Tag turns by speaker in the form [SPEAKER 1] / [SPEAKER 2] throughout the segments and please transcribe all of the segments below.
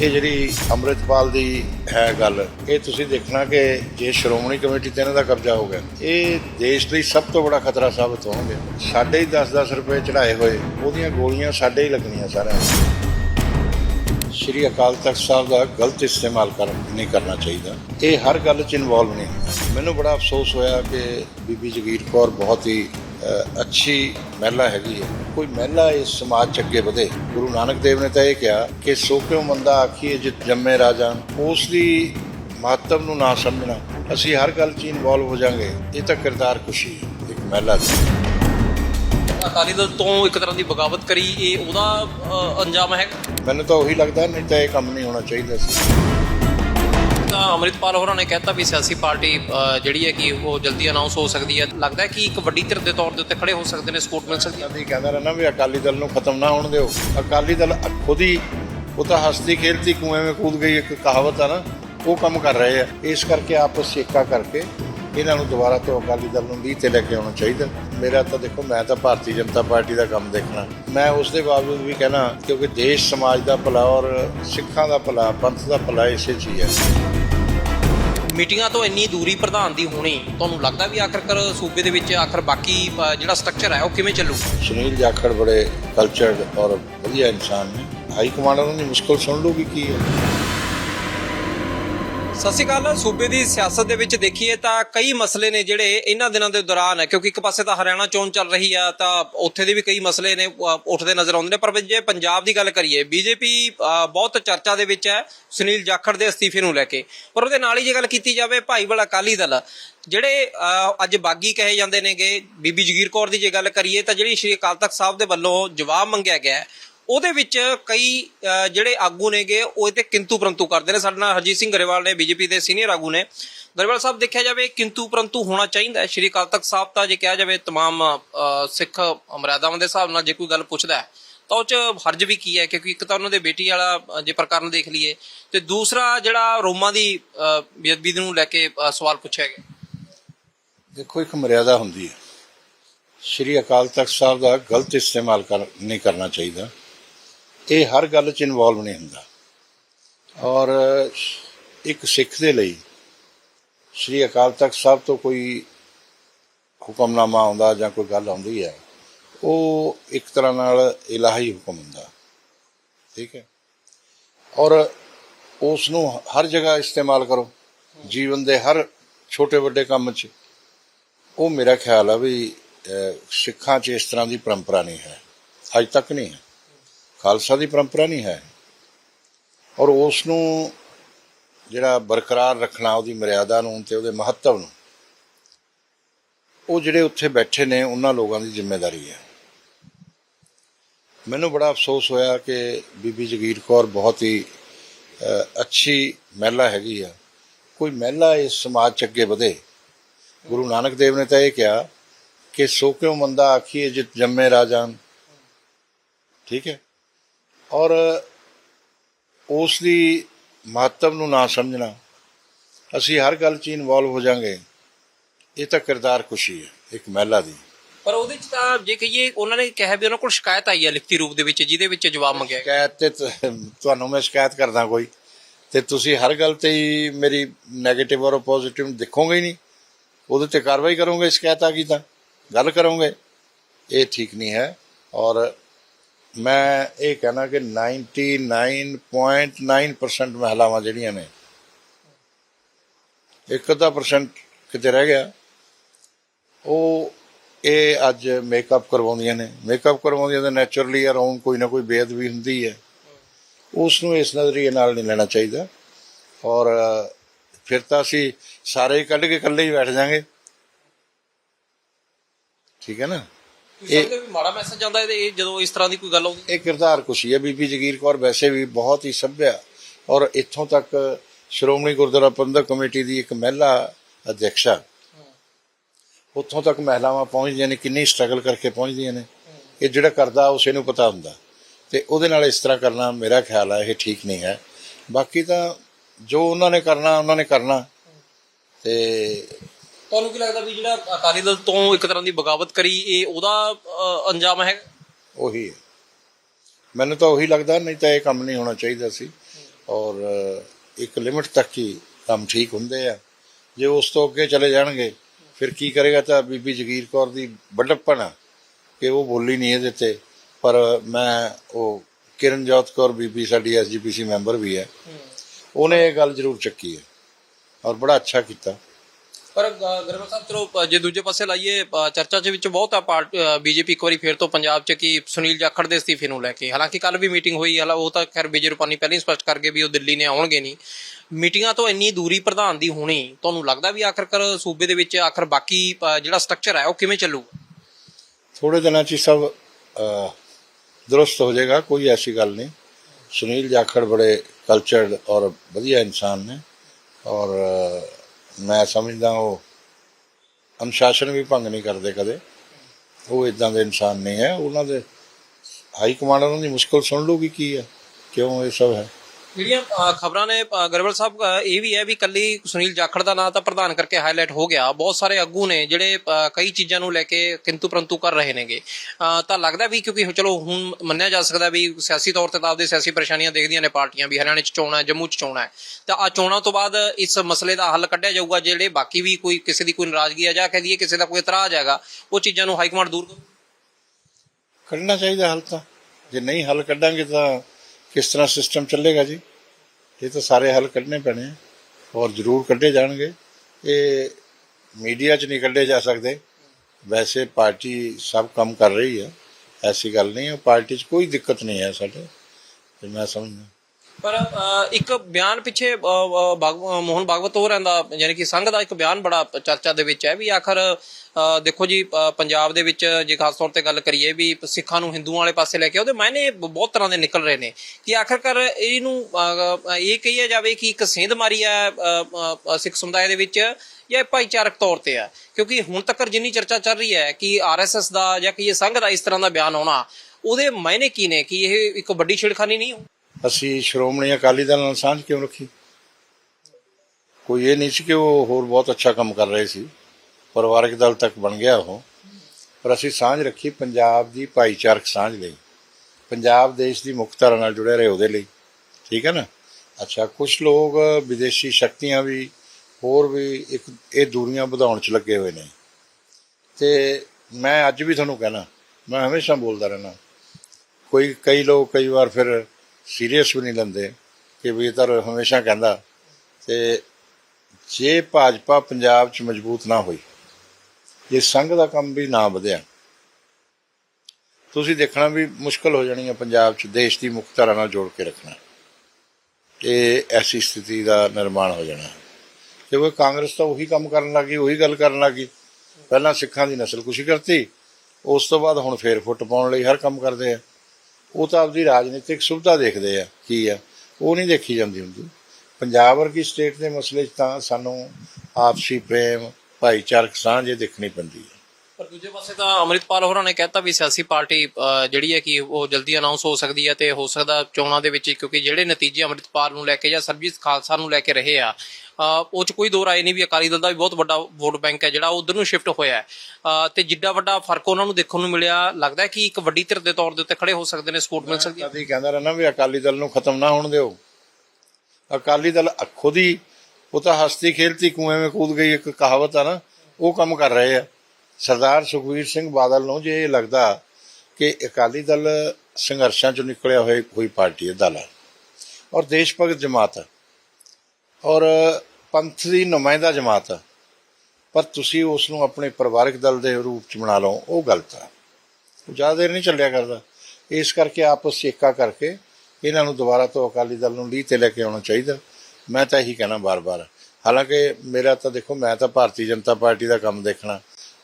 [SPEAKER 1] ਇਹ ਜਿਹੜੀ ਅੰਮ੍ਰਿਤਪਾਲ ਦੀ ਹੈ ਗੱਲ, ਇਹ ਤੁਸੀਂ ਦੇਖਣਾ ਕਿ ਜੇ ਸ਼੍ਰੋਮਣੀ ਕਮੇਟੀ ਤੇ ਇਹਨਾਂ ਦਾ ਕਬਜ਼ਾ ਹੋ ਗਿਆ, ਇਹ ਦੇਸ਼ ਲਈ ਸਭ ਤੋਂ ਬੜਾ ਖਤਰਾ ਸਾਬਤ ਹੋਣਗੇ। ਸਾਡੇ ਹੀ 10-10 ਰੁਪਏ ਚੜਾਏ ਹੋਏ, ਉਹਦੀਆਂ ਗੋਲੀਆਂ ਸਾਡੇ ਹੀ ਲੱਗਣੀਆਂ ਸਾਰਿਆਂ ਨੂੰ। ਸ਼੍ਰੀ ਅਕਾਲ ਤਖਤ ਸਾਹਿਬ ਦਾ ਗਲਤ ਇਸਤੇਮਾਲ ਕਰ, ਨਹੀਂ ਕਰਨਾ ਚਾਹੀਦਾ। ਇਹ ਹਰ ਗੱਲ 'ਚ ਇਨਵੋਲਵ ਨਹੀਂ ਮੈਨੂੰ ਬੜਾ ਅਫਸੋਸ ਹੋਇਆ ਕਿ ਬੀਬੀ ਜਗੀਰ ਕੌਰ ਬਹੁਤ ਹੀ ਅੱਛੀ ਮਹਿਲਾ ਹੈਗੀ ਹੈ। ਕੋਈ ਮਹਿਲਾ ਇਸ ਸਮਾਜ 'ਚ ਅੱਗੇ ਵਧੇ ਗੁਰੂ ਨਾਨਕ ਦੇਵ ਨੇ ਤਾਂ ਇਹ ਕਿਹਾ ਕਿ ਸੋ ਕਿਉ ਮੰਦਾ ਆਖੀਏ ਜਿਤ ਜੰਮੇ ਰਾਜਾਨ ਉਸ ਦੀ ਮਹੱਤਵ ਨੂੰ ਨਾ ਸਮਝਣਾ। ਅਸੀਂ ਹਰ ਗੱਲ 'ਚ ਇਨਵੋਲਵ ਹੋ ਜਾਾਂਗੇ। ਇਹ ਤਾਂ ਕਿਰਦਾਰ ਖੁਸ਼ੀ ਇੱਕ ਮਹਿਲਾ ਦੀ।
[SPEAKER 2] ਅਕਾਲੀ ਦਲ ਤੋਂ ਇੱਕ ਤਰ੍ਹਾਂ ਦੀ ਬਗਾਵਤ ਕਰੀ ਇਹ ਉਹਦਾ ਅੰਜਾਮ ਹੈ
[SPEAKER 1] ਮੈਨੂੰ ਤਾਂ ਉਹੀ ਲੱਗਦਾ ਨਹੀਂ ਤਾਂ ਇਹ ਕੰਮ ਨਹੀਂ ਹੋਣਾ ਚਾਹੀਦਾ ਸੀ।
[SPEAKER 2] ਅਮਰਿਤਪਾਲ ਹੋਰਾਂ ਨੇ ਕਹਿਤਾ ਵੀ ਸਿਆਸੀ ਪਾਰਟੀ ਜਿਹੜੀ ਹੈ ਕਿ ਉਹ ਜਲਦੀ ਅਨਾਉਂਸ ਹੋ ਸਕਦੀ ਹੈ। ਲੱਗਦਾ ਹੈ ਕਿ ਇੱਕ ਵੱਡੀ ਧਿਰ ਦੇ ਤੌਰ ਦੇ ਉੱਤੇ ਖੜੇ ਹੋ ਸਕਦੇ ਨੇ, ਸਪੋਰਟ ਮਿਲ ਸਕਦੀ ਹੈ?
[SPEAKER 1] ਕਦੀ ਕਹਿੰਦਾ ਰਹਿਣਾ ਵੀ ਅਕਾਲੀ ਦਲ ਨੂੰ ਖਤਮ ਨਾ ਹੋਣ ਦਿਓ। ਅਕਾਲੀ ਦਲ ਖੁਦ ਹੀ ਉਹ ਤਾਂ ਹਸਤੀ ਖੇਲਤੀ ਕੁਐਂ ਵਿੱਚ ਕੂਦ ਗਈ, ਇੱਕ ਕਹਾਵਤ ਆ ਨਾ, ਉਹ ਕੰਮ ਕਰ ਰਹੇ ਆ। ਇਸ ਕਰਕੇ ਆਪਸ 'ਚ ਏਕਾ ਕਰਕੇ ਇਹਨਾਂ ਨੂੰ ਦੁਬਾਰਾ ਤੋਂ ਅਕਾਲੀ ਦਲ ਨੂੰ ਲੀਹ ਤੇ ਲੈ ਕੇ ਆਉਣਾ ਚਾਹੀਦਾ। ਮੇਰਾ ਤਾਂ ਦੇਖੋ, ਮੈਂ ਤਾਂ ਭਾਰਤੀ ਜਨਤਾ ਪਾਰਟੀ ਦਾ ਕੰਮ ਦੇਖਣਾ। ਮੈਂ ਉਸ ਦੇ ਬਾਵਜੂਦ ਵੀ ਕਹਿਣਾ, ਕਿਉਂਕਿ ਦੇਸ਼, ਸਮਾਜ ਦਾ ਭਲਾ ਔਰ ਸਿੱਖਾਂ ਦਾ ਭਲਾ, ਪੰਥ ਦਾ ਭਲਾ ਇਸੇ 'ਚ ਹੀ ਹੈ।
[SPEAKER 2] ਮੀਟਿੰਗਾਂ ਤੋਂ ਇੰਨੀ ਦੂਰੀ ਪ੍ਰਧਾਨ ਦੀ ਹੋਣੀ ਤੁਹਾਨੂੰ ਲੱਗਦਾ ਵੀ ਆਖਰਕਾਰ ਸੂਬੇ ਦੇ ਵਿੱਚ ਆਖਰ ਬਾਕੀ ਅ, ਜਿਹੜਾ ਸਟਰਕਚਰ ਹੈ ਉਹ ਕਿਵੇਂ ਚੱਲੂ
[SPEAKER 1] ਸੁਨੀਲ ਜਾਖੜ ਬੜੇ ਕਲਚਰਡ ਔਰ ਵਧੀਆ ਇਨਸਾਨ ਨੇ। ਹਾਈ ਕਮਾਂਡ ਉਹਨਾਂ ਦੀ ਮੁਸ਼ਕਲ ਸੁਣ ਲੂਗੀ ਕੀ ਹੈ?
[SPEAKER 2] ਸਤਿ ਸ਼੍ਰੀ ਅਕਾਲ। ਸੂਬੇ ਦੀ ਸਿਆਸਤ ਦੇ ਵਿੱਚ ਦੇਖੀਏ ਤਾਂ ਕਈ ਮਸਲੇ ਨੇ ਜਿਹੜੇ ਇਹਨਾਂ ਦਿਨਾਂ ਦੇ ਦੌਰਾਨ ਹੈ, ਕਿਉਂਕਿ ਇੱਕ ਪਾਸੇ ਤਾਂ ਹਰਿਆਣਾ ਚੋਣ ਚੱਲ ਰਹੀ ਆ, ਤਾਂ ਉੱਥੇ ਦੇ ਵੀ ਕਈ ਮਸਲੇ ਨੇ ਉੱਠਦੇ ਨਜ਼ਰ ਆਉਂਦੇ ਨੇ। ਪਰ ਜੇ ਪੰਜਾਬ ਦੀ ਗੱਲ ਕਰੀਏ, ਬੀਜੇਪੀ ਬਹੁਤ ਚਰਚਾ ਦੇ ਵਿੱਚ ਹੈ, ਸੁਨੀਲ ਜਾਖੜ ਦੇ ਅਸਤੀਫੇ ਨੂੰ ਲੈ ਕੇ। ਪਰ ਉਹਦੇ ਨਾਲ ਹੀ ਜੇ ਗੱਲ ਕੀਤੀ ਜਾਵੇ ਭਾਈਵਾਲ ਅਕਾਲੀ ਦਲ, ਜਿਹੜੇ ਅੱਜ ਬਾਗੀ ਕਹੇ ਜਾਂਦੇ ਨੇਗੇ, ਬੀਬੀ ਜਗੀਰ ਕੌਰ ਦੀ ਜੇ ਗੱਲ ਕਰੀਏ, ਤਾਂ ਜਿਹੜੀ ਸ਼੍ਰੀ ਅਕਾਲ ਤਖਤ ਸਾਹਿਬ ਦੇ ਵੱਲੋਂ ਜਵਾਬ ਮੰਗਿਆ ਗਿਆ ਉਹਦੇ ਵਿੱਚ ਕਈ ਅ, ਜਿਹੜੇ ਆਗੂ ਨੇਗੇ ਉਹ ਇਹ ਤੇ ਕਿੰਤੂ ਪ੍ਰੰਤੂ ਕਰਦੇ ਨੇ ਸਾਡੇ ਨਾਲ ਹਰਜੀਤ ਸਿੰਘ ਗਰੇਵਾਲ ਨੇ ਬੀਜੇਪੀ ਦੇ ਸੀਨੀਅਰ ਆਗੂ ਨੇ ਗਰੇਵਾਲ ਸਾਹਿਬ ਦੇਖਿਆ ਜਾਵੇ ਕਿੰਤੂ ਪ੍ਰੰਤੂ ਹੋਣਾ ਚਾਹੀਦਾ ਹੈ ਸ਼੍ਰੀ ਅਕਾਲ ਤਖਤ ਸਾਹਿਬ ਤਾਂ ਜੇ ਕਿਹਾ ਜਾਵੇ तमाम ਅ, ਸਿੱਖ ਮਰਿਆਦਾਵਾਂ ਦੇ ਹਿਸਾਬ ਨਾਲ ਜੇ ਕੋਈ ਗੱਲ ਪੁੱਛਦਾ ਹੈ ਤਾਂ ਉਹ ਚ ਹਰਜ ਵੀ ਕੀ ਹੈ ਕਿਉਂਕਿ ਇੱਕ ਤਾਂ ਉਹਨਾਂ ਦੇ ਬੇਟੀ ਵਾਲਾ ਅ, ਜੇ ਪ੍ਰਕਰਨ ਦੇਖ ਲਈਏ ਤੇ ਦੂਸਰਾ ਜਿਹੜਾ ਰੋਮਾਂ ਦੀ ਅ, ਬੇਅਦਬੀ ਨੂੰ ਲੈ ਕੇ ਅ, ਸਵਾਲ ਪੁੱਛਿਆ ਗਿਆ
[SPEAKER 1] ਦੇਖੋ ਇੱਕ ਮਰਿਆਦਾ ਹੁੰਦੀ ਹੈ ਸ਼੍ਰੀ ਅਕਾਲ ਤਖਤ ਸਾਹਿਬ ਦਾ ਗਲਤ ਇਸਤੇਮਾਲ ਕਰ ਨਹੀਂ ਕਰਨਾ ਚਾਹੀਦਾ ਇਹ ਹਰ ਗੱਲ 'ਚ ਇਨਵੋਲਵ ਨਹੀਂ ਹੁੰਦਾ। ਔਰ ਇੱਕ ਸਿੱਖ ਦੇ ਲਈ ਸ਼੍ਰੀ ਅਕਾਲ ਤਖਤ ਸਾਹਿਬ ਤੋਂ ਕੋਈ ਹੁਕਮਨਾਮਾ ਆਉਂਦਾ ਜਾਂ ਕੋਈ ਗੱਲ ਆਉਂਦੀ ਹੈ, ਉਹ ਇੱਕ ਤਰ੍ਹਾਂ ਨਾਲ ਇਲਾਹੀ ਹੁਕਮ ਹੁੰਦਾ। ਠੀਕ ਹੈ? ਔਰ ਉਸ ਨੂੰ ਹਰ ਜਗ੍ਹਾ ਇਸਤੇਮਾਲ ਕਰੋ। ਜੀਵਨ ਦੇ ਹਰ ਛੋਟੇ ਵੱਡੇ ਕੰਮ 'ਚ। ਉਹ ਮੇਰਾ ਖਿਆਲ ਆ ਵੀ ਸਿੱਖਾਂ 'ਚ ਇਸ ਤਰ੍ਹਾਂ ਦੀ ਪਰੰਪਰਾ ਨਹੀਂ ਹੈ। ਅੱਜ ਤੱਕ ਨਹੀਂ ਹੈ। ਖਾਲਸਾ ਦੀ ਪਰੰਪਰਾ ਨਹੀਂ ਹੈ। ਔਰ ਉਸ ਨੂੰ ਜਿਹੜਾ ਬਰਕਰਾਰ ਰੱਖਣਾ, ਉਹਦੀ ਮਰਿਆਦਾ ਨੂੰ ਤੇ ਉਹਦੇ ਮਹੱਤਵ ਨੂੰ, ਉਹ ਜਿਹੜੇ ਉੱਥੇ ਬੈਠੇ ਨੇ, ਉਹਨਾਂ ਲੋਕਾਂ ਦੀ ਜ਼ਿੰਮੇਵਾਰੀ ਹੈ। ਮੈਨੂੰ ਬੜਾ ਅਫਸੋਸ ਹੋਇਆ ਕਿ ਬੀਬੀ ਜਗੀਰ ਕੌਰ ਬਹੁਤ ਹੀ ਅੱਛੀ ਮਹਿਲਾ ਹੈਗੀ ਆ। ਕੋਈ ਮਹਿਲਾ ਇਸ ਸਮਾਜ 'ਚ ਅੱਗੇ ਵਧੇ। ਗੁਰੂ ਨਾਨਕ ਦੇਵ ਨੇ ਤਾਂ ਇਹ ਕਿਹਾ ਕਿ ਸੋ ਕਿਉ ਮੰਦਾ ਆਖੀਏ ਜਿਤ ਜੰਮੇ ਰਾਜਾਨ ਠੀਕ ਹੈ? ਔਰ ਉਸ ਦੀ ਮਹੱਤਵ ਨੂੰ ਨਾ ਸਮਝਣਾ ਅਸੀਂ ਹਰ ਗੱਲ 'ਚ ਇਨਵੋਲਵ ਹੋ ਜਾਾਂਗੇ ਇਹ ਤਾਂ ਕਿਰਦਾਰ ਖੁਸ਼ੀ ਹੈ ਇੱਕ ਮਹਿਲਾ ਦੀ।
[SPEAKER 2] ਪਰ ਉਹਦੇ ਚ ਤਾਂ ਜੇ ਕਹੀਏ ਉਹਨਾਂ ਨੇ ਕਿਹਾ ਵੀ ਉਹਨਾਂ ਕੋਲ ਸ਼ਿਕਾਇਤ ਆਈ ਹੈ ਲਿਖਤੀ ਰੂਪ ਦੇ ਵਿੱਚ ਜਿਹਦੇ ਵਿੱਚ ਜਵਾਬ ਮੰਗਿਆ ਗਿਆ।
[SPEAKER 1] ਸ਼ਿਕਾਇਤ ਤ- ਤੁਹਾਨੂੰ ਮੈਂ ਸ਼ਿਕਾਇਤ ਕਰਦਾ ਕੋਈ ਤੇ ਤੁਸੀਂ ਹਰ ਗੱਲ ਤੇ ਹੀ ਮੇਰੀ 네ਗੇਟਿਵ ਔਰ ਪੋਜ਼ਿਟਿਵ ਦੇਖੋਗੇ ਹੀ ਨਹੀਂ। ਉਹਦੇ ਤੇ ਕਾਰਵਾਈ ਕਰੋਗੇ ਸ਼ਿਕਾਇਤ ਆ ਗਈ ਤਾਂ ਗੱਲ ਕਰੋਗੇ ਇਹ ਠੀਕ ਨਹੀਂ ਹੈ। ਔਰ ਮੈਂ ਇਹ ਕਹਿਣਾ ਕਿ 99.9% ਮਹਿਲਾਵਾਂ ਜਿਹੜੀਆਂ ਨੇ, ਇੱਕ ਅੱਧਾ ਪਰਸੈਂਟ ਕਿਤੇ ਰਹਿ ਗਿਆ। ਉਹ ਇਹ ਅੱਜ ਮੇਕਅਪ ਕਰਵਾਉਂਦੀਆਂ ਨੇ। ਮੇਕਅਪ ਕਰਵਾਉਂਦੀਆਂ ਤਾਂ ਨੇਚਰਲੀ ਅਰਾਊਂਡ ਕੋਈ ਨਾ ਕੋਈ ਬੇਅਦਬੀ ਹੁੰਦੀ ਹੈ। ਉਸ ਨੂੰ ਇਸ ਨਜ਼ਰੀਏ ਨਾਲ ਨਹੀਂ ਲੈਣਾ ਚਾਹੀਦਾ। ਔਰ ਫਿਰ ਤਾਂ ਅਸੀਂ ਸਾਰੇ ਕੱਢ ਕੇ ਇਕੱਲੇ ਹੀ ਬੈਠ ਜਾਾਂਗੇ। ਠੀਕ ਹੈ ਨਾ?
[SPEAKER 2] ਇਹ ਵੀ ਮਾੜਾ ਮੈਸੇਜ ਆਉਂਦਾ ਇਹ ਜਦੋਂ ਇਸ ਤਰ੍ਹਾਂ ਦੀ ਕੋਈ ਗੱਲ ਆਉਂਦੀ?
[SPEAKER 1] ਇਹ ਕਿਰਦਾਰ ਖੁਸ਼ੀ ਹੈ ਬੀਬੀ ਜਗੀਰ ਕੌਰ ਵੈਸੇ ਵੀ ਬਹੁਤ ਹੀ ਸਭਿਆ ਔਰ ਇੱਥੋਂ ਤੱਕ ਸ਼੍ਰੋਮਣੀ ਗੁਰਦੁਆਰਾ ਪ੍ਰਬੰਧਕ ਕਮੇਟੀ ਦੀ ਇੱਕ ਮਹਿਲਾ ਅਧਿਕਸ਼ਾ ਉੱਥੋਂ ਤੱਕ ਮਹਿਲਾਵਾਂ ਪਹੁੰਚਦੀਆਂ ਨੇ ਕਿੰਨੀ ਸਟਰਗਲ ਕਰਕੇ ਪਹੁੰਚਦੀਆਂ ਨੇ। ਇਹ ਜਿਹੜਾ ਕਰਦਾ ਉਸੇ ਨੂੰ ਪਤਾ ਹੁੰਦਾ। ਤੇ ਉਹਦੇ ਨਾਲ ਇਸ ਤਰ੍ਹਾਂ ਕਰਨਾ ਮੇਰਾ ਖਿਆਲ ਹੈ ਇਹ ਠੀਕ ਨਹੀਂ ਹੈ। ਬਾਕੀ ਤਾਂ ਜੋ ਉਹਨਾਂ ਨੇ ਕਰਨਾ ਉਹਨਾਂ ਨੇ ਕਰਨਾ। ਤੇ
[SPEAKER 2] ਤੁਹਾਨੂੰ ਕੀ ਲੱਗਦਾ ਵੀ ਜਿਹੜਾ ਅਕਾਲੀ ਦਲ ਤੋਂ ਇੱਕ ਤਰ੍ਹਾਂ ਦੀ ਬਗਾਵਤ ਕਰੀ ਇਹ ਉਹਦਾ ਅ, ਅੰਜਾਮ ਹੈ?
[SPEAKER 1] ਉਹੀ ਹੈ। ਮੈਨੂੰ ਤਾਂ ਉਹੀ ਲੱਗਦਾ ਨਹੀਂ ਤਾਂ ਇਹ ਕੰਮ ਨਹੀਂ ਹੋਣਾ ਚਾਹੀਦਾ ਸੀ। ਔਰ ਇੱਕ ਲਿਮਿਟ ਤੱਕ ਹੀ ਕੰਮ ਠੀਕ ਹੁੰਦੇ ਆ। ਜੇ ਉਸ ਤੋਂ ਅੱਗੇ ਚਲੇ ਜਾਣਗੇ ਫਿਰ ਕੀ ਕਰੇਗਾ ਤਾਂ ਬੀਬੀ ਜਗੀਰ ਕੌਰ ਦੀ ਵੱਡਪਣ ਆ ਕਿ ਉਹ ਬੋਲੀ ਨਹੀਂ ਇਹਦੇ ਤੇ ਪਰ ਮੈਂ ਉਹ ਕਿਰਨਜੋਤ ਕੌਰ ਬੀਬੀ ਸਾਡੀ ਐਸਜੀਪੀਸੀ ਮੈਂਬਰ ਵੀ ਹੈ। ਉਹਨੇ ਇਹ ਗੱਲ ਜ਼ਰੂਰ ਚੱਕੀ ਹੈ। ਔਰ ਬੜਾ ਅੱਛਾ ਕੀਤਾ।
[SPEAKER 2] ਪਰ ਗ- ਸਾਹਿਬ ਚਲੋ ਜੇ ਦੂਜੇ ਪਾਸੇ ਲਾਈਏ ਚਰਚਾ ਦੇ ਵਿੱਚ ਬਹੁਤ ਆ ਪਾਰਟ ਬੀਜੇਪੀ ਇੱਕ ਵਾਰੀ ਫੇਰ ਤੋਂ ਪੰਜਾਬ 'ਚ ਕਿ ਸੁਨੀਲ ਜਾਖੜ ਦੇ ਅਸਤੀਫੇ ਨੂੰ ਲੈ ਕੇ। ਹਾਲਾਂਕਿ ਕੱਲ ਵੀ ਮੀਟਿੰਗ ਹੋਈ ਹਾਲਾ ਉਹ ਤਾਂ ਖੈਰ ਵਿਜੇ ਰੂਪਾਨੀ ਪਹਿਲਾਂ ਹੀ ਸਪਸ਼ਟ ਕਰਕੇ ਵੀ ਉਹ ਦਿੱਲੀ ਨੇ ਆਉਣਗੇ ਨਹੀਂ। ਮੀਟਿੰਗਾਂ ਤੋਂ ਇੰਨੀ ਦੂਰੀ ਪ੍ਰਧਾਨ ਦੀ ਹੋਣੀ ਤੁਹਾਨੂੰ ਲੱਗਦਾ ਵੀ ਆਖਰਕਾਰ ਸੂਬੇ ਦੇ ਵਿੱਚ ਆਖਰ ਬਾਕੀ ਜਿਹੜਾ ਸਟਰਕਚਰ ਹੈ ਉਹ ਕਿਵੇਂ ਚੱਲੂਗਾ?
[SPEAKER 1] ਥੋੜੇ ਦਿਨਾਂ 'ਚ ਸਭ ਅਹ, ਦਰੁਸਤ ਹੋ ਜਾਏਗਾ ਕੋਈ ਐਸੀ ਗੱਲ ਨਹੀਂ। ਸੁਨੀਲ ਜਾਖੜ ਬੜੇ ਕਲਚਰਡ ਔਰ ਵਧੀਆ ਇਨਸਾਨ ਨੇ ਔਰ ਮੈਂ ਸਮਝਦਾ ਉਹ ਅਨੁਸ਼ਾਸਨ ਵੀ ਭੰਗ ਨਹੀਂ ਕਰਦੇ ਕਦੇ। ਉਹ ਇਦਾਂ ਦੇ ਇਨਸਾਨ ਨਹੀਂ ਹੈ। ਉਹਨਾਂ ਦੇ ਹਾਈ ਕਮਾਂਡ ਉਹਨਾਂ ਦੀ ਮੁਸ਼ਕਲ ਸੁਣ ਲੂਗੀ ਕੀ ਹੈ, ਕਿਉਂ ਇਹ ਸਭ ਹੈ।
[SPEAKER 2] ਜਿਹੜੀਆਂ ਖਬਰਾਂ ਨੇ ਅ, ਸਾਹਿਬ ਇਹ ਵੀ ਹੈ ਵੀ ਕੱਲੀ ਸੁਨੀਲ ਜਾਖੜ ਦਾ ਨਾਂ ਤਾਂ ਪ੍ਰਧਾਨ ਕਰਕੇ ਹਾਈਲਾਈਟ ਹੋ ਗਿਆ। ਬਹੁਤ ਸਾਰੇ ਆਗੂ ਨੇ ਜਿਹੜੇ ਕਈ ਚੀਜ਼ਾਂ ਨੂੰ ਲੈ ਕੇ ਕਿੰਤੂ ਪ੍ਰੰਤੂ ਕਰ ਰਹੇ ਨੇਗੇ। ਤਾਂ ਲੱਗਦਾ ਵੀ ਕਿਉਂਕਿ ਚਲੋ ਹੁਣ ਮੰਨਿਆ ਜਾ ਸਕਦਾ ਵੀ ਸਿਆਸੀ ਤੌਰ ਤੇ ਤਾਂ ਆਪਦੇ ਸਿਆਸੀ ਪਰੇਸ਼ਾਨੀਆਂ ਦੇਖਦੀਆਂ ਨੇ ਪਾਰਟੀਆਂ ਵੀ ਹਰਿਆਣੇ 'ਚ ਚੋਣਾਂ ਜੰਮੂ 'ਚ ਚੋਣਾਂ ਹੈ। ਤਾਂ ਆ ਚੋਣਾਂ ਤੋਂ ਬਾਅਦ ਇਸ ਮਸਲੇ ਦਾ ਹੱਲ ਕੱਢਿਆ ਜਾਊਗਾ ਜਿਹੜੇ ਬਾਕੀ ਵੀ ਕੋਈ ਕਿਸੇ ਦੀ ਕੋਈ ਨਾਰਾਜ਼ਗੀ ਹੈ ਜਾਂ ਕਹਿ ਦਈਏ ਕਿਸੇ ਦਾ ਕੋਈ ਇਤਰਾਜ਼ ਹੈਗਾ ਉਹ ਚੀਜ਼ਾਂ ਨੂੰ ਹਾਈ ਕਮਾਂਡ ਦੂਰ ਕਰੂ
[SPEAKER 1] ਕੱਢਣਾ ਚਾਹੀਦਾ ਹੱਲ ਤਾਂ। ਜੇ ਨਹੀਂ ਹੱਲ ਕੱਢਾਂਗੇ ਤਾਂ ਕਿਸ ਤਰ੍ਹਾਂ ਸਿਸਟਮ ਚੱਲੇਗਾ ਜੀ? ਇਹ ਤਾਂ ਸਾਰੇ ਹੱਲ ਕੱਢਣੇ ਪੈਣੇ ਆ। ਔਰ ਜ਼ਰੂਰ ਕੱਢੇ ਜਾਣਗੇ। ਇਹ ਮੀਡੀਆ 'ਚ ਨਹੀਂ ਕੱਢੇ ਜਾ ਸਕਦੇ। ਵੈਸੇ ਪਾਰਟੀ ਸਭ ਕੰਮ ਕਰ ਰਹੀ ਹੈ ਐਸੀ ਗੱਲ ਨਹੀਂ ਹੈ ਪਾਰਟੀ 'ਚ ਕੋਈ ਦਿੱਕਤ ਨਹੀਂ ਹੈ ਸਾਡੇ। ਤੇ ਮੈਂ ਸਮਝਦਾ।
[SPEAKER 2] ਪਰ ਇੱਕ ਬਿਆਨ ਪਿੱਛੇ ਮੋਹਨ ਭਾਗਵਤ ਹੋ ਰਹਿੰਦਾ, ਯਾਨੀ ਕਿ ਸੰਘ ਦਾ ਇੱਕ ਬਿਆਨ ਬੜਾ ਚਰਚਾ ਦੇ ਵਿੱਚ ਹੈ ਵੀ ਆਖਰ ਦੇਖੋ ਜੀ ਪੰਜਾਬ ਦੇ ਵਿੱਚ ਜੇ ਖਾਸ ਤੌਰ ਤੇ ਗੱਲ ਕਰੀਏ ਵੀ ਸਿੱਖਾਂ ਨੂੰ ਹਿੰਦੂਆਂ ਵਾਲੇ ਪਾਸੇ ਲੈ ਕੇ ਉਹਦੇ ਮਾਇਨੇ ਬਹੁਤ ਤਰ੍ਹਾਂ ਦੇ ਨਿਕਲ ਰਹੇ ਨੇ ਕਿ ਆਖਰਕਾਰ ਇਹਨੂੰ ਇਹ ਕਹੀਆ ਜਾਵੇ ਕਿ ਇੱਕ ਸੇਂਧ ਮਾਰੀ ਹੈ ਸਿੱਖ ਸਮੁਦਾਇ ਦੇ ਵਿੱਚ ਜਾਂ ਭਾਈਚਾਰਕ ਤੌਰ ਤੇ ਹੈ। ਕਿਉਂਕਿ ਹੁਣ ਤੱਕ ਜਿੰਨੀ ਚਰਚਾ ਚੱਲ ਰਹੀ ਹੈ ਕਿ ਆਰਐਸਐਸ ਦਾ ਜਾਂ ਕਿ ਇਹ ਸੰਘ ਦਾ ਇਸ ਤਰ੍ਹਾਂ ਦਾ ਬਿਆਨ ਹੋਣਾ ਉਹਦੇ ਮਾਇਨੇ ਕੀ ਨੇ? ਕਿ ਇਹ ਇੱਕ ਵੱਡੀ ਛੇੜਖਾਨੀ ਨਹੀਂ ਹੋ
[SPEAKER 1] ਅਸੀਂ ਸ਼੍ਰੋਮਣੀ ਅਕਾਲੀ ਦਲ ਨਾਲ ਸਾਂਝ ਕਿਉਂ ਰੱਖੀ? ਕੋਈ ਇਹ ਨਹੀਂ ਸੀ ਕਿ ਉਹ ਹੋਰ ਬਹੁਤ ਅੱਛਾ ਕੰਮ ਕਰ ਰਹੇ ਸੀ। ਪਰਿਵਾਰਕ ਦਲ ਤੱਕ ਬਣ ਗਿਆ ਉਹ। ਪਰ ਅਸੀਂ ਸਾਂਝ ਰੱਖੀ ਪੰਜਾਬ ਦੀ ਭਾਈਚਾਰਕ ਸਾਂਝ ਲਈ। ਪੰਜਾਬ ਦੇਸ਼ ਦੀ ਮੁੱਖ ਧਾਰਾ ਨਾਲ ਜੁੜੇ ਰਹੇ ਉਹਦੇ ਲਈ। ਠੀਕ ਹੈ ਨਾ? ਅੱਛਾ ਕੁਝ ਲੋਕ ਵਿਦੇਸ਼ੀ ਸ਼ਕਤੀਆਂ ਵੀ, ਹੋਰ ਵੀ ਇੱਕ ਇਹ ਦੂਰੀਆਂ ਵਧਾਉਣ ਚ ਲੱਗੇ ਹੋਏ ਨੇ। ਤੇ ਮੈਂ ਅੱਜ ਵੀ ਤੁਹਾਨੂੰ ਕਹਿਣਾ, ਮੈਂ ਹਮੇਸ਼ਾ ਬੋਲਦਾ ਰਹਿਣਾ ਕੋਈ, ਕਈ ਲੋਕ ਕਈ ਵਾਰ ਫਿਰ ਸੀਰੀਅਸ ਵੀ ਨਹੀਂ ਲੈਂਦੇ ਕਿ ਵੀ ਤਾਂ ਹਮੇਸ਼ਾ ਕਹਿੰਦਾ ਤੇ ਜੇ ਭਾਜਪਾ ਪੰਜਾਬ 'ਚ ਮਜ਼ਬੂਤ ਨਾ ਹੋਈ, ਜੇ ਸੰਘ ਦਾ ਕੰਮ ਵੀ ਨਾ ਵਧਿਆ, ਤੁਸੀਂ ਦੇਖਣਾ ਵੀ ਮੁਸ਼ਕਲ ਹੋ ਜਾਣੀ ਹੈ ਪੰਜਾਬ 'ਚ ਦੇਸ਼ ਦੀ ਮੁੱਖ ਧਾਰਾ ਨਾਲ ਜੋੜ ਕੇ ਰੱਖਣਾ। ਇਹ ਐਸੀ ਸਥਿਤੀ ਦਾ ਨਿਰਮਾਣ ਹੋ ਜਾਣਾ। ਕਿਉਂਕਿ ਕਾਂਗਰਸ ਤਾਂ ਉਹੀ ਕੰਮ ਕਰਨ ਲੱਗੀ, ਉਹੀ ਗੱਲ ਕਰਨ ਲੱਗੀ। ਪਹਿਲਾਂ ਸਿੱਖਾਂ ਦੀ ਨਸਲਕੁਸ਼ੀ ਕਰਤੀ, ਉਸ ਤੋਂ ਬਾਅਦ ਹੁਣ ਫੇਰ ਫੁੱਟ ਪਾਉਣ ਲਈ ਹਰ ਕੰਮ ਕਰਦੇ ਆ। ਉਹ ਤਾਂ ਆਪਦੀ ਰਾਜਨੀਤਿਕ ਸੁਵਿਧਾ ਦੇਖਦੇ ਆ, ਕੀ ਆ, ਉਹ ਨਹੀਂ ਦੇਖੀ ਜਾਂਦੀ ਹੁੰਦੀ। ਪੰਜਾਬ ਵਰਗੀ ਸਟੇਟ ਦੇ ਮਸਲੇ 'ਚ ਤਾਂ ਸਾਨੂੰ ਆਪਸੀ ਪ੍ਰੇਮ, ਭਾਈਚਾਰਕ ਸਾਂਝ ਦੇਖਣੀ ਪੈਂਦੀ ਹੈ
[SPEAKER 2] ਪਰ ਦੂਜੇ ਪਾਸੇ ਤਾਂ ਅਮਰਿਤਪਾਲ ਹੋਰਾਂ ਨੇ ਕਹਿਤਾ ਵੀ ਸਿਆਸੀ ਪਾਰਟੀ ਜਿਹੜੀ ਹੈ ਕਿ ਉਹ ਜਲਦੀ ਅਨਾਉਂਸ ਹੋ ਸਕਦੀ ਹੈ ਤੇ ਹੋ ਸਕਦਾ ਚੋਣਾਂ ਦੇ ਵਿੱਚ ਕਿਉਂਕਿ ਜਿਹੜੇ ਨਤੀਜੇ ਅਮਰਿਤਪਾਲ ਨੂੰ ਲੈ ਕੇ ਜਾਂ ਸਰਬਜੀਤ ਖਾਲਸਾ ਨੂੰ ਲੈ ਕੇ ਰਹੇ ਆ ਉਹ ਚ ਕੋਈ ਦੋ ਰਾਏ ਨਹੀਂ ਵੀ ਅਕਾਲੀ ਦਲ ਦਾ ਵੀ ਬਹੁਤ ਵੱਡਾ ਵੋਟ ਬੈਂਕ ਹੈ ਜਿਹੜਾ ਉਧਰ ਨੂੰ ਸ਼ਿਫਟ ਹੋਇਆ ਹੈ। ਤੇ ਜਿੱਡਾ ਵੱਡਾ ਫ਼ਰਕ ਉਹਨਾਂ ਨੂੰ ਦੇਖਣ ਨੂੰ ਮਿਲਿਆ, ਲੱਗਦਾ ਕਿ ਇੱਕ ਵੱਡੀ ਧਿਰ ਦੇ ਤੌਰ ਦੇ ਉੱਤੇ ਖੜੇ ਹੋ ਸਕਦੇ ਨੇ ਸਪੋਰਟ ਮਿਲ ਸਕਦੀ ਹੈ।
[SPEAKER 1] ਕਦੀ ਕਹਿੰਦਾ ਰਹਿਣਾ ਵੀ ਅਕਾਲੀ ਦਲ ਨੂੰ ਖਤਮ ਨਾ ਹੋਣ ਦਿਓ। ਅਕਾਲੀ ਦਲ ਖੁਦ ਹੀ, ਉਹ ਤਾਂ ਹਸਤੀ ਖੇਲਤੀ ਕੁਐਂ ਵਿੱਚ ਕੂਦ ਗਈ, ਇੱਕ ਕਹਾਵਤ ਆ ਨਾ, ਉਹ ਕੰਮ ਕਰ ਰਹੇ ਆ। ਸਰਦਾਰ ਸੁਖਵੀਰ ਸਿੰਘ ਬਾਦਲ ਨੂੰ ਜੇ ਇਹ ਲੱਗਦਾ ਕਿ ਅਕਾਲੀ ਦਲ ਸੰਘਰਸ਼ਾਂ ਚੋਂ ਨਿਕਲਿਆ ਹੋਇਆ ਕੋਈ ਪਾਰਟੀ ਹੈ, ਦਲ ਔਰ ਦੇਸ਼ ਭਗਤ ਜਮਾਤ ਹੈ, ਔਰ ਪੰਥ ਦੀ ਨੁਮਾਇੰਦਾ ਜਮਾਤ ਆ। ਪਰ ਤੁਸੀਂ ਉਸ ਨੂੰ ਆਪਣੇ ਪਰਿਵਾਰਕ ਦਲ ਦੇ ਰੂਪ ਚ ਬਣਾ ਲਓ, ਉਹ ਗਲਤ ਆ। ਉਹ ਜ਼ਿਆਦਾ ਦੇਰ ਨਹੀਂ ਚੱਲਿਆ ਕਰਦਾ। ਇਸ ਕਰਕੇ ਆਪਸ 'ਚ ਏਕਾ ਕਰਕੇ ਇਹਨਾਂ ਨੂੰ ਦੁਬਾਰਾ ਤੋਂ ਅਕਾਲੀ ਦਲ ਨੂੰ ਲੀਹ ਤੇ ਲੈ ਕੇ ਆਉਣਾ ਚਾਹੀਦਾ। ਮੈਂ ਤਾਂ ਇਹੀ ਕਹਿਣਾ ਬਾਰ-ਬਾਰ। ਹਾਲਾਂਕਿ ਮੇਰਾ ਤਾਂ ਦੇਖੋ, ਮੈਂ ਤਾਂ ਭਾਰਤੀ ਜਨਤਾ ਪਾਰਟੀ ਦਾ ਕੰਮ ਦੇਖਣਾ।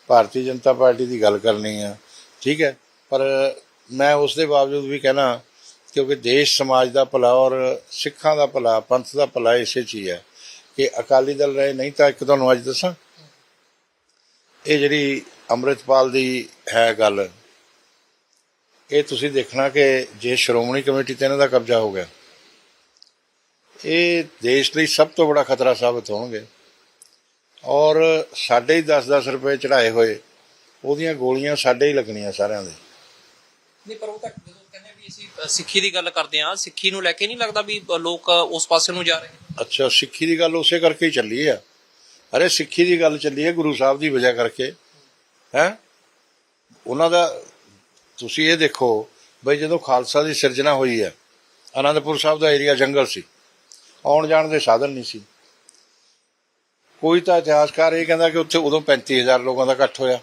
[SPEAKER 1] ਭਾਰਤੀ ਜਨਤਾ ਪਾਰਟੀ ਦੀ ਗੱਲ ਕਰਨੀ ਆ। ਠੀਕ ਹੈ। ਪਰ ਮੈਂ ਉਸ ਦੇ ਬਾਵਜੂਦ ਵੀ ਕਹਿਣਾ, ਕਿਉਂਕਿ ਦੇਸ਼, ਸਮਾਜ ਦਾ ਭਲਾ ਔਰ ਸਿੱਖਾਂ ਦਾ ਭਲਾ, ਪੰਥ ਦਾ ਭਲਾ ਇਸੇ 'ਚ ਹੀ ਹੈ। ਕਿ ਅਕਾਲੀ ਦਲ ਰਹੇ, ਨਹੀਂ ਤਾਂ ਇੱਕ ਤੁਹਾਨੂੰ ਅੱਜ ਦੱਸਾਂ। ਇਹ ਜਿਹੜੀ ਅੰਮ੍ਰਿਤਪਾਲ ਦੀ ਹੈ ਗੱਲ, ਇਹ ਤੁਸੀਂ ਦੇਖਣਾ ਕਿ ਜੇ ਸ਼੍ਰੋਮਣੀ ਕਮੇਟੀ ਤੇ ਇਹਨਾਂ ਦਾ ਕਬਜ਼ਾ ਹੋ ਗਿਆ, ਇਹ ਦੇਸ਼ ਲਈ ਸਭ ਤੋਂ ਬੜਾ ਖਤਰਾ ਸਾਬਤ ਹੋਣਗੇ। ਔਰ ਸਾਡੇ ਹੀ 10-10 ਰੁਪਏ ਚੜਾਏ ਹੋਏ, ਉਹਦੀਆਂ ਗੋਲੀਆਂ ਸਾਡੇ ਹੀ ਲੱਗਣੀਆਂ ਸਾਰਿਆਂ ਦੇ।
[SPEAKER 2] ਨਹੀਂ, ਪਰ ਉਹ ਤਾਂ ਜਦੋਂ ਕਹਿੰਦੇ ਵੀ ਅਸੀਂ ਸਿੱਖੀ ਦੀ ਗੱਲ ਕਰਦੇ ਹਾਂ, ਸਿੱਖੀ ਨੂੰ ਲੈ ਕੇ ਨਹੀਂ ਲੱਗਦਾ ਵੀ ਲੋਕ ਉਸ ਪਾਸੇ ਨੂੰ ਜਾ ਰਹੇ।
[SPEAKER 1] ਅੱਛਾ, ਸਿੱਖੀ ਦੀ ਗੱਲ ਉਸੇ ਕਰਕੇ ਹੀ ਚੱਲੀ ਆ। ਅਰੇ, ਸਿੱਖੀ ਦੀ ਗੱਲ ਚੱਲੀ ਹੈ ਗੁਰੂ ਸਾਹਿਬ ਦੀ ਵਜ੍ਹਾ ਕਰਕੇ। ਹੈ? ਉਹਨਾਂ ਦਾ, ਤੁਸੀਂ ਇਹ ਦੇਖੋ ਬਈ ਜਦੋਂ ਖਾਲਸਾ ਦੀ ਸਿਰਜਣਾ ਹੋਈ ਹੈ ਆਨੰਦਪੁਰ ਸਾਹਿਬ ਦਾ ਏਰੀਆ ਜੰਗਲ ਸੀ। ਆਉਣ ਜਾਣ ਦੇ ਸਾਧਨ ਨਹੀਂ ਸੀ। ਕੋਈ ਤਾਂ ਇਤਿਹਾਸਕਾਰ ਇਹ ਕਹਿੰਦਾ ਕਿ ਉੱਥੇ ਉਦੋਂ 35000 ਲੋਕਾਂ ਦਾ ਇਕੱਠ ਹੋਇਆ।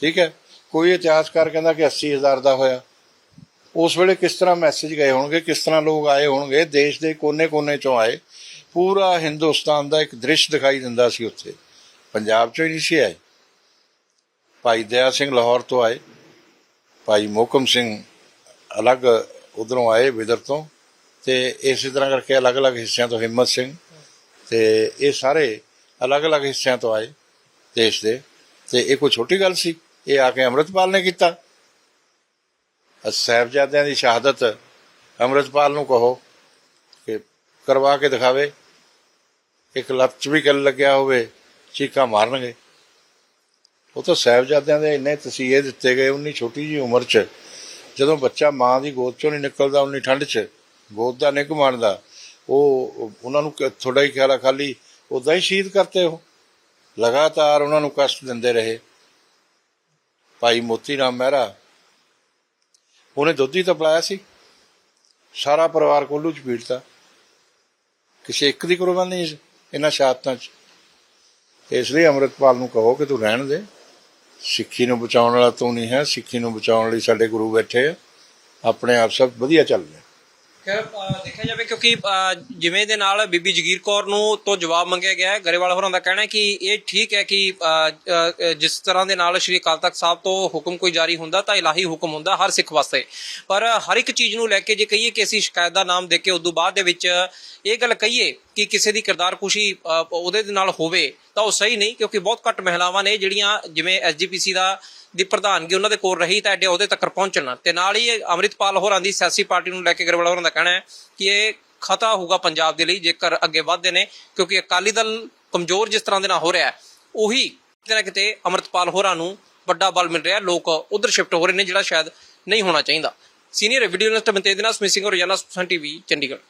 [SPEAKER 1] ਠੀਕ ਹੈ? ਕੋਈ ਇਤਿਹਾਸਕਾਰ ਕਹਿੰਦਾ ਕਿ 80000 ਦਾ ਹੋਇਆ। ਉਸ ਵੇਲੇ ਕਿਸ ਤਰ੍ਹਾਂ ਮੈਸੇਜ ਗਏ ਹੋਣਗੇ, ਕਿਸ ਤਰ੍ਹਾਂ ਲੋਕ ਆਏ ਹੋਣਗੇ, ਦੇਸ਼ ਦੇ ਕੋਨੇ-ਕੋਨੇ ਚੋਂ ਆਏ। ਪੂਰਾ ਹਿੰਦੁਸਤਾਨ ਦਾ ਇੱਕ ਦ੍ਰਿਸ਼ ਦਿਖਾਈ ਦਿੰਦਾ ਸੀ ਉੱਥੇ। ਪੰਜਾਬ ਚੋਂ ਹੀ ਨਹੀਂ ਸੀ ਆਏ। ਭਾਈ ਦਇਆ ਸਿੰਘ ਲਾਹੌਰ ਤੋਂ ਆਏ। ਭਾਈ ਮੋਕਮ ਸਿੰਘ ਅਲੱਗ ਉਧਰੋਂ ਆਏ ਵਿਦਰ ਤੋਂ। ਤੇ ਇਸੇ ਤਰ੍ਹਾਂ ਕਰਕੇ ਅਲੱਗ-ਅਲੱਗ ਹਿੱਸਿਆਂ ਤੋਂ ਹਿੰਮਤ ਸਿੰਘ। ਤੇ ਇਹ ਸਾਰੇ ਅਲੱਗ-ਅਲੱਗ ਹਿੱਸਿਆਂ ਤੋਂ ਆਏ ਦੇਸ਼ ਦੇ। ਤੇ ਇਹ ਕੋਈ ਛੋਟੀ ਗੱਲ ਸੀ? ਇਹ ਆ ਕੇ ਅੰਮ੍ਰਿਤਪਾਲ ਨੇ ਕੀਤਾ। ਸਾਹਿਬਜ਼ਾਦਿਆਂ ਦੀ ਸ਼ਹਾਦਤ ਅੰਮ੍ਰਿਤਪਾਲ ਨੂੰ ਕਹੋ ਕਿ ਕਰਵਾ ਕੇ ਦਿਖਾਵੇ। ਇੱਕ ਲੱਤ 'ਚ ਵੀ ਗੱਲ ਲੱਗਿਆ ਹੋਵੇ, ਚੀਕਾਂ ਮਾਰਨਗੇ। ਉਹ ਤਾਂ ਸਾਹਿਬਜ਼ਾਦਿਆਂ ਦੇ ਇੰਨੇ ਤਸੀਹੇ ਦਿੱਤੇ ਗਏ, ਉਨੀ ਛੋਟੀ ਜੀ ਉਮਰ 'ਚ। ਜਦੋਂ ਬੱਚਾ ਮਾਂ ਦੀ ਗੋਦ 'ਚੋਂ ਨਹੀਂ ਨਿਕਲਦਾ, ਉਨੀ ਠੰਡ 'ਚ, ਗੋਦ ਦਾ ਨਿੱਘ ਮਾਣਦਾ ਉਹ ਉਹਨਾਂ ਨੂੰ ਥੋੜਾ ਹੀ ਖਿਆਲ ਆ, ਖਾਲੀ ਉਦਾਂ ਹੀ ਸ਼ਹੀਦ ਕਰਤੇ ਉਹ। ਲਗਾਤਾਰ ਉਹਨਾਂ ਨੂੰ ਕਸ਼ਟ ਦਿੰਦੇ ਰਹੇ। ਭਾਈ ਮੋਤੀ ਰਾਮ ਮਹਿਰਾ, ਉਹਨੇ ਦੁੱਧ ਹੀ ਤਾਂ ਪਿਲਾਇਆ ਸੀ। ਸਾਰਾ ਪਰਿਵਾਰ ਕੋਲੂ ਚ ਪੀੜਤਾ। ਕਿਸੇ ਇੱਕ ਦੀ ਕੁਰਬਾਨੀ ਨਹੀਂ ਸੀ। ਇਹਨਾਂ ਸ਼ਹਾਦਤਾਂ ਚ। ਇਸ ਲਈ ਅੰਮ੍ਰਿਤਪਾਲ ਨੂੰ ਕਹੋ ਕਿ ਤੂੰ ਰਹਿਣ ਦੇ। ਸਿੱਖੀ ਨੂੰ ਬਚਾਉਣ ਵਾਲਾ ਤੂੰ ਨਹੀਂ ਹੈ। ਸਿੱਖੀ ਨੂੰ ਬਚਾਉਣ ਲਈ ਸਾਡੇ ਗੁਰੂ ਬੈਠੇ ਆ। ਆਪਣੇ ਆਪ ਸਭ ਵਧੀਆ ਚੱਲ ਰਿਹਾ।
[SPEAKER 2] ਦੇਖਿਆ ਜਾਵੇ ਕਿਉਂਕਿ ਜਿਵੇਂ ਦੇ ਨਾਲ ਬੀਬੀ ਜਗੀਰ ਕੌਰ ਨੂੰ ਤੋਂ ਜਵਾਬ ਮੰਗਿਆ ਗਿਆ ਹੈ, ਗਰੇਵਾਲ ਹੋਰਾਂ ਦਾ ਕਹਿਣਾ ਹੈ ਕਿ ਇਹ ਠੀਕ ਹੈ ਕਿ ਜਿਸ ਤਰ੍ਹਾਂ ਦੇ ਨਾਲ ਸ਼੍ਰੀ ਅਕਾਲ ਤਖਤ ਸਾਹਿਬ ਤੋਂ ਹੁਕਮ ਕੋਈ ਜਾਰੀ ਹੁੰਦਾ ਤਾਂ ਇਲਾਹੀ ਹੁਕਮ ਹੁੰਦਾ ਹਰ ਸਿੱਖ ਵਾਸਤੇ। ਪਰ ਹਰ ਇੱਕ ਚੀਜ਼ ਨੂੰ ਲੈ ਕੇ ਜੇ ਕਹੀਏ ਕਿ ਅਸੀਂ ਸ਼ਿਕਾਇਤ ਦਾ ਨਾਮ ਦੇ ਕੇ ਉਦੋਂ ਬਾਅਦ ਦੇ ਵਿੱਚ ਇਹ ਗੱਲ ਕਹੀਏ ਕਿ ਕਿਸੇ ਦੀ ਕਿਰਦਾਰ ਕੁਸ਼ੀ ਉਹਦੇ ਦੇ ਨਾਲ ਹੋਵੇ ਤਾਂ ਉਹ ਸਹੀ ਨਹੀਂ, ਕਿਉਂਕਿ ਬਹੁਤ ਘੱਟ ਮਹਿਲਾਵਾਂ ਨੇ ਜਿਹੜੀਆਂ ਜਿਵੇਂ ਐਸਜੀਪੀਸੀ ਦਾ ਦੀ ਪ੍ਰਧਾਨਗੀ ਉਹਨਾਂ ਦੇ ਕੋਲ ਰਹੀ ਤਾਂ ਐਡੇ ਉਹਦੇ ਤੱਕ ਪਹੁੰਚਣਾ ਤੇ ਨਾਲ ਹੀ ਇਹ ਅੰਮ੍ਰਿਤਪਾਲ ਹੋਰਾਂ ਦੀ ਸਿਆਸੀ ਪਾਰਟੀ ਨੂੰ ਲੈ ਕੇ ਗਰੇਵਾਲ ਹੋਰਾਂ ਦਾ ਕਹਿਣਾ ਹੈ ਕਿ ਇਹ ਖਤਾ ਹੋਊਗਾ ਪੰਜਾਬ ਦੇ ਲਈ, ਜੇਕਰ ਅੱਗੇ ਵਧਦੇ ਨੇ, ਕਿਉਂਕਿ ਅਕਾਲੀ ਦਲ ਕਮਜ਼ੋਰ ਜਿਸ ਤਰ੍ਹਾਂ ਦੇ ਨਾਲ ਹੋ ਰਿਹਾ ਹੈ, ਉਹੀ ਕਿਤੇ ਨਾ ਕਿਤੇ ਅੰਮ੍ਰਿਤਪਾਲ ਹੋਰਾਂ ਨੂੰ ਵੱਡਾ ਬਲ ਮਿਲ ਰਿਹਾ ਲੋਕ ਉਧਰ ਸ਼ਿਫਟ ਹੋ ਰਹੇ ਨੇ, ਜਿਹੜਾ ਸ਼ਾਇਦ ਨਹੀਂ ਹੋਣਾ ਚਾਹੀਦਾ। ਸੀਨੀਅਰ ਵੀਡੀਓ ਜਰਨਲਿਸਟ ਬੰਤੇਜ ਦੇ ਨਾਲ ਸਮਿਸਿੰਗ ਰੋਜ਼ਾਨਾ ਸੁਖਸਾਨ ਟੀਵੀ ਚੰਡੀਗੜ੍ਹ।